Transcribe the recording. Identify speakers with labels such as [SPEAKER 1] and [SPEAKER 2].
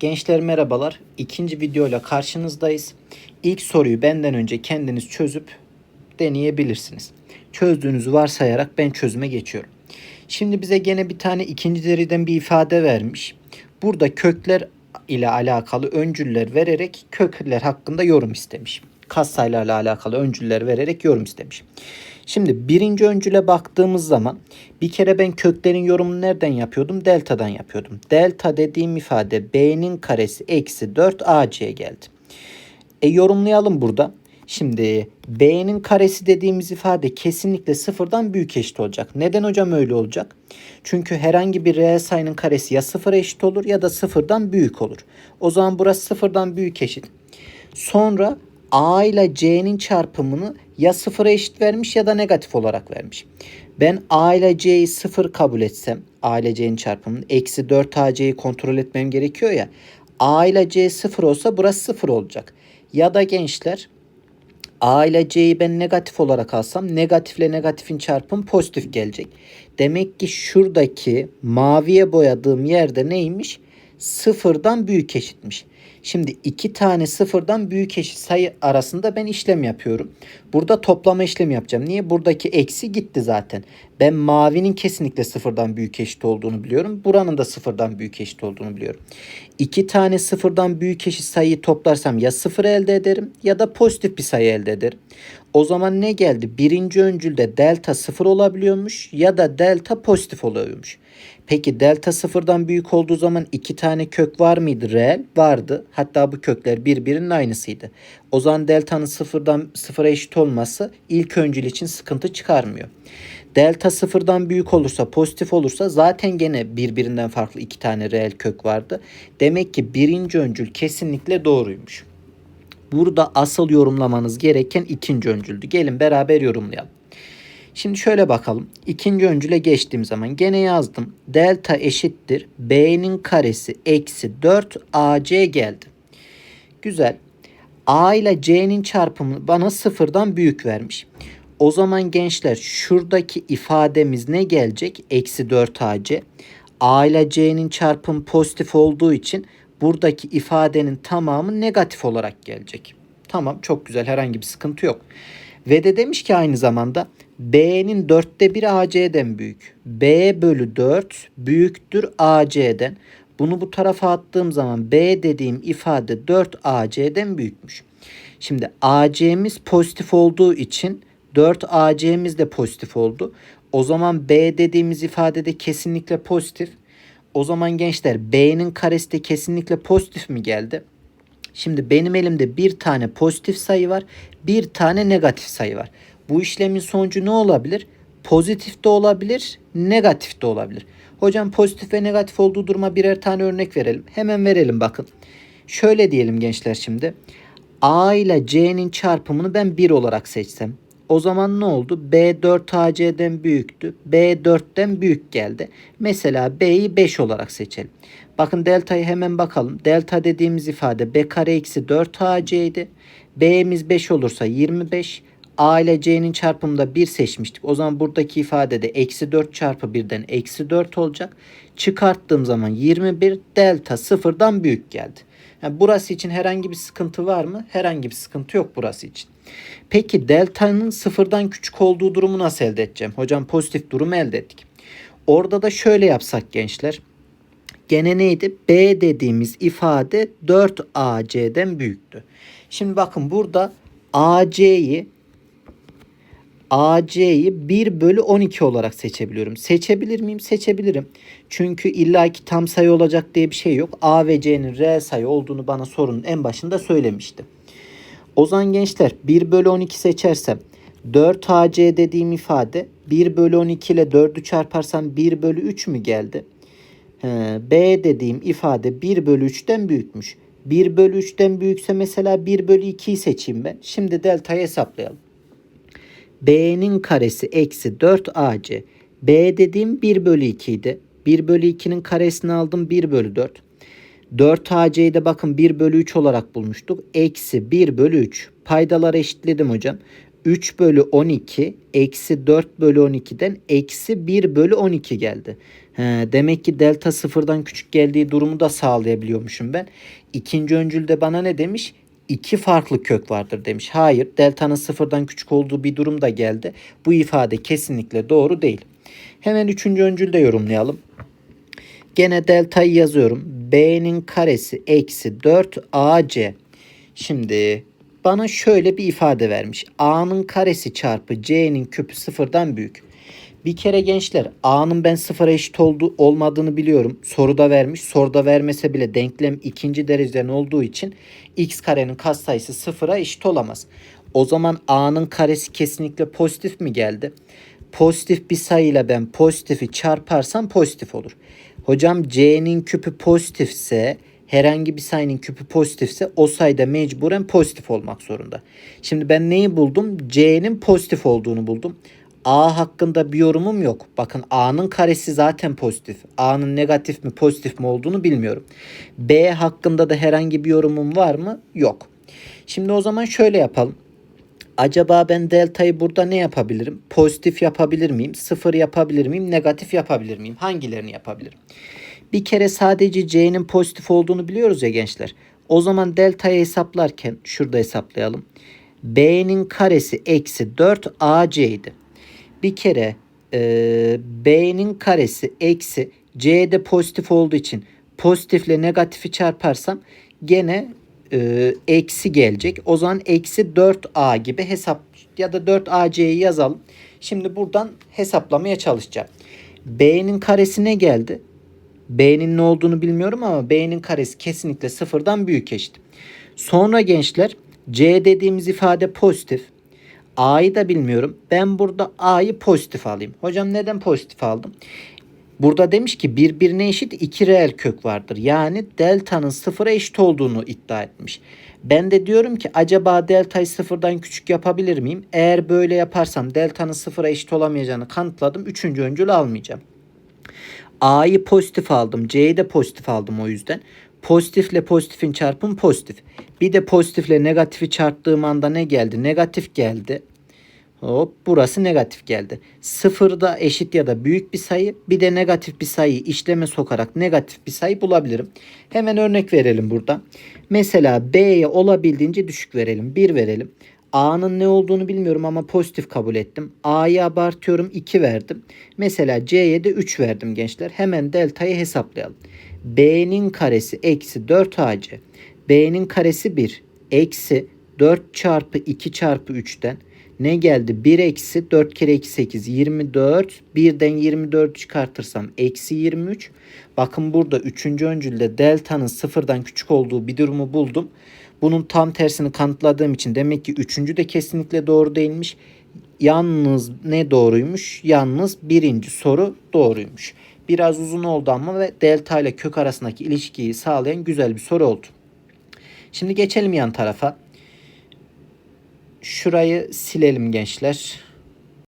[SPEAKER 1] Gençler merhabalar. İkinci videoyla karşınızdayız. İlk soruyu benden önce kendiniz çözüp deneyebilirsiniz. Çözdüğünüzü varsayarak ben çözüme geçiyorum. Şimdi bize gene bir tane ikinci deriden bir ifade vermiş. Burada kökler ile alakalı öncüller vererek kökler hakkında yorum istemiş. Katsayılarla alakalı öncüller vererek yorum istemiş. Şimdi birinci öncüle baktığımız zaman bir kere ben köklerin yorumunu nereden yapıyordum? Delta'dan yapıyordum. Delta dediğim ifade b'nin karesi eksi 4 ac geldi. E yorumlayalım burada. Şimdi b'nin karesi dediğimiz ifade kesinlikle sıfırdan büyük eşit olacak. Neden hocam öyle olacak? Çünkü herhangi bir reel sayının karesi ya sıfıra eşit olur ya da sıfırdan büyük olur. O zaman burası sıfırdan büyük eşit. Sonra a ile c'nin çarpımını ya sıfıra eşit vermiş ya da negatif olarak vermiş. Ben a ile c'yi sıfır kabul etsem a ile c'nin çarpımını eksi 4 ac'yi kontrol etmem gerekiyor ya. a ile c sıfır olsa burası sıfır olacak. Ya da gençler A ile C'yi ben negatif olarak alsam negatifle negatifin çarpımı pozitif gelecek. Demek ki şuradaki maviye boyadığım yerde neymiş? Sıfırdan büyük eşitmiş. Şimdi iki tane sıfırdan büyük eşit sayı arasında ben işlem yapıyorum. Burada toplama işlemi yapacağım. Niye? Buradaki eksi gitti zaten. Ben mavinin kesinlikle sıfırdan büyük eşit olduğunu biliyorum. Buranın da sıfırdan büyük eşit olduğunu biliyorum. İki tane sıfırdan büyük eşit sayıyı toplarsam ya sıfır elde ederim ya da pozitif bir sayı elde ederim. O zaman ne geldi? Birinci öncülde delta sıfır olabiliyormuş ya da delta pozitif oluyormuş. Peki delta sıfırdan büyük olduğu zaman iki tane kök var mıydı reel? Vardı. Hatta bu kökler birbirinin aynısıydı. O zaman delta'nın sıfırdan sıfıra eşit olması ilk öncül için sıkıntı çıkarmıyor. Delta sıfırdan büyük olursa pozitif olursa zaten gene birbirinden farklı iki tane reel kök vardı. Demek ki birinci öncül kesinlikle doğruymuş. Burada asıl yorumlamanız gereken ikinci öncüldü. Gelin beraber yorumlayalım. Şimdi şöyle bakalım. İkinci öncüle geçtiğim zaman gene yazdım. Delta eşittir. B'nin karesi eksi 4 AC geldi. Güzel. A ile C'nin çarpımı bana sıfırdan büyük vermiş. O zaman gençler şuradaki ifademiz ne gelecek? Eksi 4 AC. A ile C'nin çarpımı pozitif olduğu için buradaki ifadenin tamamı negatif olarak gelecek. Tamam çok güzel herhangi bir sıkıntı yok. Ve de demiş ki aynı zamanda B'nin dörtte biri AC'den büyük. B bölü 4 büyüktür AC'den. Bunu bu tarafa attığım zaman B dediğim ifade 4 AC'den büyükmüş. Şimdi AC'miz pozitif olduğu için 4 AC'miz de pozitif oldu. O zaman B dediğimiz ifadede kesinlikle pozitif. O zaman gençler B'nin karesi de kesinlikle pozitif mi geldi? Şimdi benim elimde bir tane pozitif sayı var. Bir tane negatif sayı var. Bu işlemin sonucu ne olabilir? Pozitif de olabilir, negatif de olabilir. Hocam pozitif ve negatif olduğu duruma birer tane örnek verelim. Hemen verelim bakın. Şöyle diyelim gençler şimdi. A ile C'nin çarpımını ben 1 olarak seçsem. O zaman ne oldu? B 4AC'den büyüktü. B 4'ten büyük geldi. Mesela B'yi 5 olarak seçelim. Bakın delta'yı hemen bakalım. Delta dediğimiz ifade B kare eksi 4AC idi. B'miz 5 olursa 25. A ile C'nin çarpımında 1 seçmiştik. O zaman buradaki ifadede eksi 4 çarpı 1'den eksi 4 olacak. Çıkarttığım zaman 21 delta sıfırdan büyük geldi. Yani burası için herhangi bir sıkıntı var mı? Herhangi bir sıkıntı yok burası için. Peki delta'nın sıfırdan küçük olduğu durumu nasıl elde edeceğim? Hocam pozitif durumu elde ettik. Orada da şöyle yapsak gençler. Gene neydi? B dediğimiz ifade 4AC'den büyüktü. Şimdi bakın burada AC'yi AC'yi 1 bölü 12 olarak seçebiliyorum. Seçebilir miyim? Seçebilirim. Çünkü illaki tam sayı olacak diye bir şey yok. A ve C'nin reel sayı olduğunu bana sorunun en başında söylemişti. O zaman gençler 1 bölü 12 seçersem 4 AC dediğim ifade 1 bölü 12 ile 4'ü çarparsam 1 bölü 3 mü geldi? B dediğim ifade 1 bölü 3'ten büyükmüş. 1 bölü 3'ten büyükse mesela 1 bölü 2'yi seçeyim ben. Şimdi deltayı hesaplayalım. B'nin karesi eksi 4 AC. B dediğim 1 bölü 2 idi. 1 bölü 2'nin karesini aldım 1 bölü 4. 4 AC'yi de bakın 1 bölü 3 olarak bulmuştuk. Eksi 1 bölü 3. Paydaları eşitledim hocam. 3 bölü 12 eksi 4 bölü 12'den eksi 1 bölü 12 geldi. He, demek ki delta sıfırdan küçük geldiği durumu da sağlayabiliyormuşum ben. İkinci öncülde bana ne demiş? İki farklı kök vardır demiş. Hayır deltanın sıfırdan küçük olduğu bir durum da geldi. Bu ifade kesinlikle doğru değil. Hemen üçüncü öncülde yorumlayalım. Gene deltayı yazıyorum. B'nin karesi eksi 4 AC. Şimdi bana şöyle bir ifade vermiş. A'nın karesi çarpı C'nin küpü sıfırdan büyük. Bir kere gençler A'nın ben sıfıra eşit olduğu, olmadığını biliyorum. Soruda vermiş. Soruda vermese bile denklem ikinci dereceden olduğu için x karenin katsayısı sıfıra eşit olamaz. O zaman A'nın karesi kesinlikle pozitif mi geldi? Pozitif bir sayıyla ben pozitifi çarparsam pozitif olur. Hocam C'nin küpü pozitifse herhangi bir sayının küpü pozitifse o sayıda mecburen pozitif olmak zorunda. Şimdi ben neyi buldum? C'nin pozitif olduğunu buldum. A hakkında bir yorumum yok. Bakın A'nın karesi zaten pozitif. A'nın negatif mi pozitif mi olduğunu bilmiyorum. B hakkında da herhangi bir yorumum var mı? Yok. Şimdi o zaman şöyle yapalım. Acaba ben deltayı burada ne yapabilirim? Pozitif yapabilir miyim? Sıfır yapabilir miyim? Negatif yapabilir miyim? Hangilerini yapabilirim? Bir kere sadece C'nin pozitif olduğunu biliyoruz ya gençler. O zaman deltayı hesaplarken şurada hesaplayalım. B'nin karesi eksi 4 AC idi. Bir kere e, B'nin karesi eksi C'de pozitif olduğu için pozitifle negatifi çarparsam gene e, eksi gelecek. O zaman eksi 4A gibi hesap ya da 4AC'yi yazalım. Şimdi buradan hesaplamaya çalışacağım. B'nin karesi ne geldi? B'nin ne olduğunu bilmiyorum ama B'nin karesi kesinlikle sıfırdan büyük eşit. Sonra gençler C dediğimiz ifade pozitif. A'yı da bilmiyorum. Ben burada A'yı pozitif alayım. Hocam neden pozitif aldım? Burada demiş ki birbirine eşit iki reel kök vardır. Yani delta'nın sıfıra eşit olduğunu iddia etmiş. Ben de diyorum ki acaba delta'yı sıfırdan küçük yapabilir miyim? Eğer böyle yaparsam delta'nın sıfıra eşit olamayacağını kanıtladım. Üçüncü öncül almayacağım. A'yı pozitif aldım. C'yi de pozitif aldım o yüzden. Pozitifle pozitifin çarpımı pozitif. Bir de pozitifle negatifi çarptığım anda ne geldi? Negatif geldi. Hop burası negatif geldi. Sıfırda eşit ya da büyük bir sayı bir de negatif bir sayıyı işleme sokarak negatif bir sayı bulabilirim. Hemen örnek verelim burada. Mesela B'ye olabildiğince düşük verelim. 1 verelim. A'nın ne olduğunu bilmiyorum ama pozitif kabul ettim. A'yı abartıyorum 2 verdim. Mesela C'ye de 3 verdim gençler. Hemen deltayı hesaplayalım. B'nin karesi eksi 4AC. B'nin karesi 1. Eksi 4 çarpı 2 çarpı 3'ten ne geldi? 1 eksi 4 kere 2 8 24. 1'den 24 çıkartırsam eksi 23. Bakın burada 3. öncülde delta'nın sıfırdan küçük olduğu bir durumu buldum. Bunun tam tersini kanıtladığım için demek ki 3. de kesinlikle doğru değilmiş. Yalnız ne doğruymuş? Yalnız birinci soru doğruymuş. Biraz uzun oldu ama ve delta ile kök arasındaki ilişkiyi sağlayan güzel bir soru oldu. Şimdi geçelim yan tarafa. Şurayı silelim gençler.